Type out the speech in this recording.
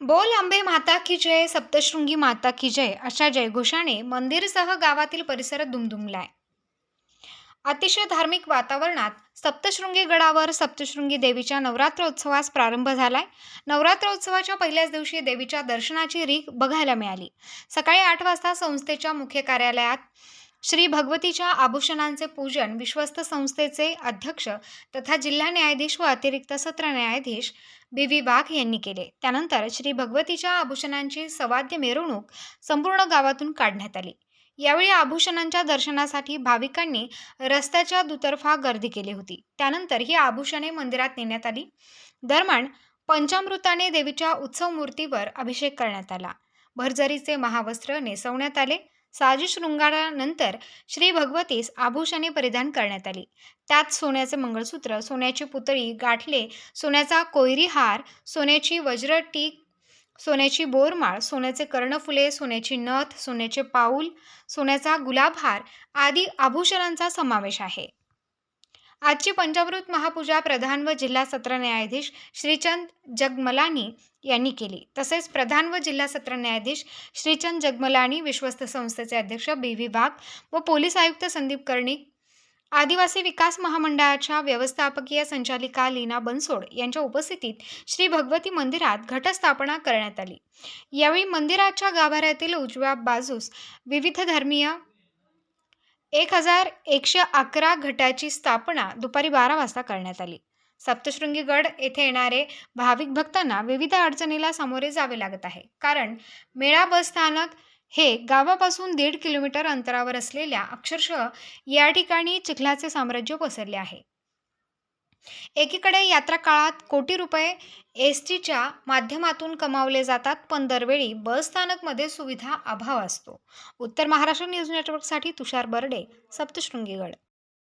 बोल आंबे माता की जय सप्तशृंगी माता की जय अशा जयघोषाने मंदिरसह गावातील परिसर दुमदुमलाय. अतिशय धार्मिक वातावरणात सप्तशृंगी गडावर सप्तशृंगी देवीच्या नवरात्रोत्सवास प्रारंभ झालाय. नवरात्रोत्सवाच्या पहिल्याच दिवशी देवीच्या दर्शनाची रीक बघायला मिळाली. सकाळी आठ वाजता संस्थेच्या मुख्य कार्यालयात श्री भगवतीच्या आभूषणांचे पूजन विश्वस्त संस्थेचे अध्यक्ष तथा जिल्हा न्यायाधीश व अतिरिक्त सत्र न्यायाधीश बी व्ही वाघ यांनी केले. त्यानंतर श्री भगवतीच्या आभूषणांची सवाद्य मिरवणूक संपूर्ण गावातून काढण्यात आली. यावेळी आभूषणांच्या दर्शनासाठी भाविकांनी रस्त्याच्या दुतर्फा गर्दी केली होती. त्यानंतर ही आभूषणे मंदिरात नेण्यात आली. दरम्यान पंचामृताने देवीच्या उत्सव मूर्तीवर अभिषेक करण्यात आला. भरजरीचे महावस्त्र नेसवण्यात आले. साजी शृंगारानंतर श्री भगवतीस आभूषणे परिधान करण्यात आली. त्यात सोन्याचे मंगळसूत्र सोन्याची पुतळी गाठले सोन्याचा कोयरी हार सोन्याची वज्रटीक सोन्याची बोरमाळ सोन्याचे कर्णफुले सोन्याची नथ सोन्याचे पाऊल सोन्याचा गुलाबहार आदी आभूषणांचा समावेश आहे. आजची पंचामृत महापूजा प्रधान व जिल्हा सत्र न्यायाधीश श्रीचंद जगमलानी यांनी केली. तसेच प्रधान व जिल्हा सत्र न्यायाधीश श्रीचंद जगमलानी विश्वस्त संस्थेचे अध्यक्ष बी व्ही वाघ व पोलीस आयुक्त संदीप कर्णिक आदिवासी विकास महामंडळाच्या व्यवस्थापकीय संचालिका लीना बनसोड यांच्या उपस्थितीत श्री भगवती मंदिरात घटस्थापना करण्यात आली. यावेळी मंदिराच्या गाभाऱ्यातील उजव्या बाजूस विविध धर्मीय एक हजार एकशे अकरा घटाची स्थापना दुपारी बारा वाजता करण्यात आली. सप्तशृंगी गड येथे येणारे भाविक भक्तांना विविध अडचणीला सामोरे जावे लागत आहे. कारण मेळा बस स्थानक हे गावापासून दीड किलोमीटर अंतरावर असलेल्या अक्षरशः या ठिकाणी चिखलाचे साम्राज्य पसरले आहे. एकीकडे यात्रा काळात कोटी रुपये एस टीच्या माध्यमातून कमावले जातात पण दरवेळी बस स्थानकमध्ये सुविधा अभाव असतो. उत्तर महाराष्ट्र न्यूज नेटवर्कसाठी तुषार बर्डे सप्तशृंगीगड.